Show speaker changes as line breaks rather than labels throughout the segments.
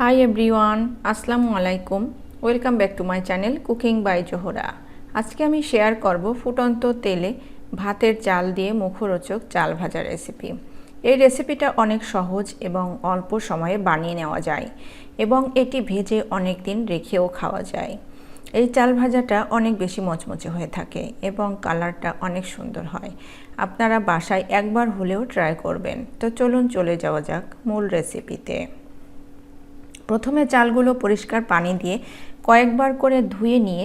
High everyone আসসালামু আলাইকুম। Welcome back to my channel cooking by Zohra আজকে আমি শেয়ার করব ফুটন্ত তেলে ভাতের চাল দিয়ে মুখরোচক চাল ভাজা রেসিপি এই রেসিপিটা অনেক সহজ এবং অল্প সময়ে বানিয়ে নেওয়া যায় এবং এটি ভেজে অনেক দিন রেখেও খাওয়া যায়। এই চাল ভাজাটা অনেক বেশি মচমচে হয়ে থাকে এবং কালারটা অনেক সুন্দর হয়। আপনারা বাসায় একবার হলেও ট্রাই করবেন। তো চলুন চলে যাওয়া যাক মূল রেসিপিতে প্রথমে চালগুলো পরিষ্কার পানি দিয়ে কয়েকবার করে ধুয়ে নিয়ে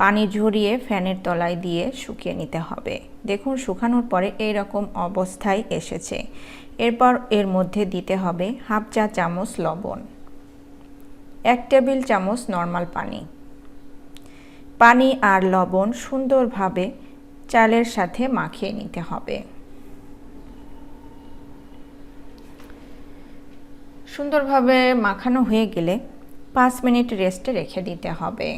পানি ঝরিয়ে ফ্যানের তলায় দিয়ে শুকিয়ে নিতে হবে। দেখুন, শুকানোর পরে এই রকম অবস্থায় এসেছে। এরপর এর মধ্যে দিতে হবে হাফ চা চামচ লবণ, এক টেবিল চামচ নর্মাল পানি। পানি আর লবণ সুন্দরভাবে চালের সাথে মাখিয়ে নিতে হবে। সুন্দরভাবে মাখানো হয়ে গেলে পাঁচ মিনিট রেস্টে রেখে দিতে হবে।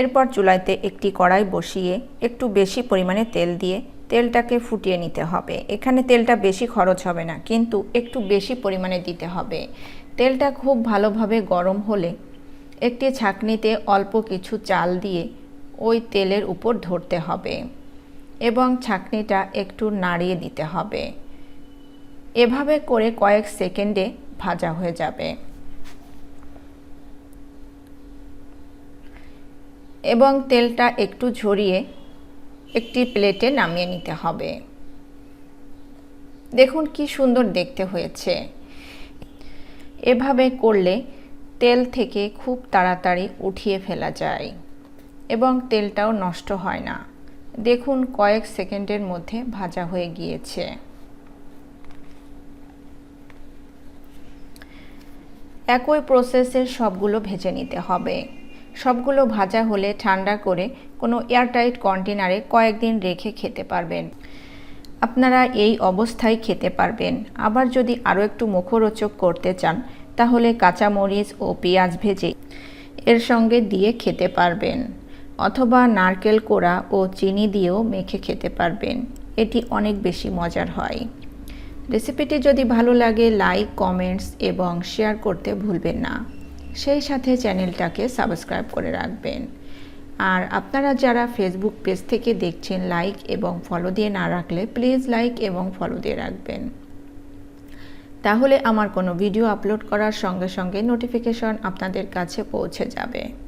এরপর চুলাইতে একটি কড়াই বসিয়ে একটু বেশি পরিমাণে তেল দিয়ে তেলটাকে ফুটিয়ে নিতে হবে। এখানে তেলটা বেশি খরচ হবে না, কিন্তু একটু বেশি পরিমাণে দিতে হবে। তেলটা খুব ভালোভাবে গরম হলে একটি ছাকনিতে অল্প কিছু চাল দিয়ে ওই তেলের উপর ধরতে হবে। এবং ছাকনিটা একটু নাড়িয়ে দিতে হবে। এভাবে করে কয়েক সেকেন্ডে ভাজা হয়ে যাবে। এবং তেলটা একটু ঝরিয়ে একটি প্লেটে নামিয়ে নিতে হবে। দেখুন কি সুন্দর দেখতে হয়েছে। এভাবে করলে তেল থেকে খুব তাড়াতাড়ি উঠিয়ে ফেলা যায় এবং তেলটাও নষ্ট হয় না। দেখুন কয়েক সেকেন্ডের মধ্যে ভাজা হয়ে গিয়েছে। একই প্রসেসের সবগুলো ভেজে নিতে হবে। সবগুলো ভাজা হলে ঠান্ডা করে কোনো এয়ারটাইট কন্টেনারে কয়েকদিন রেখে খেতে পারবেন। আপনারা এই অবস্থায় খেতে পারবেন। আবার যদি আরও একটু মুখরোচক করতে চান, তাহলে কাঁচামরিচ ও পেঁয়াজ ভেজে এর সঙ্গে দিয়ে খেতে পারবেন। অথবা নারকেল কোড়া ও চিনি দিয়েও মেখে খেতে পারবেন। এটি অনেক বেশি মজার হয়। রেসিপিটি যদি ভালো লাগে, লাইক, কমেন্টস এবং শেয়ার করতে ভুলবেন না। সেই সাথে চ্যানেলটাকে সাবস্ক্রাইব করে রাখবেন। আর আপনারা যারা ফেসবুক পেজ থেকে দেখছেন, লাইক এবং ফলো দিয়ে না রাখলে প্লিজ লাইক এবং ফলো দিয়ে রাখবেন। তাহলে আমার কোনো ভিডিও আপলোড করার সঙ্গে সঙ্গে নোটিফিকেশন আপনাদের কাছে পৌঁছে যাবে।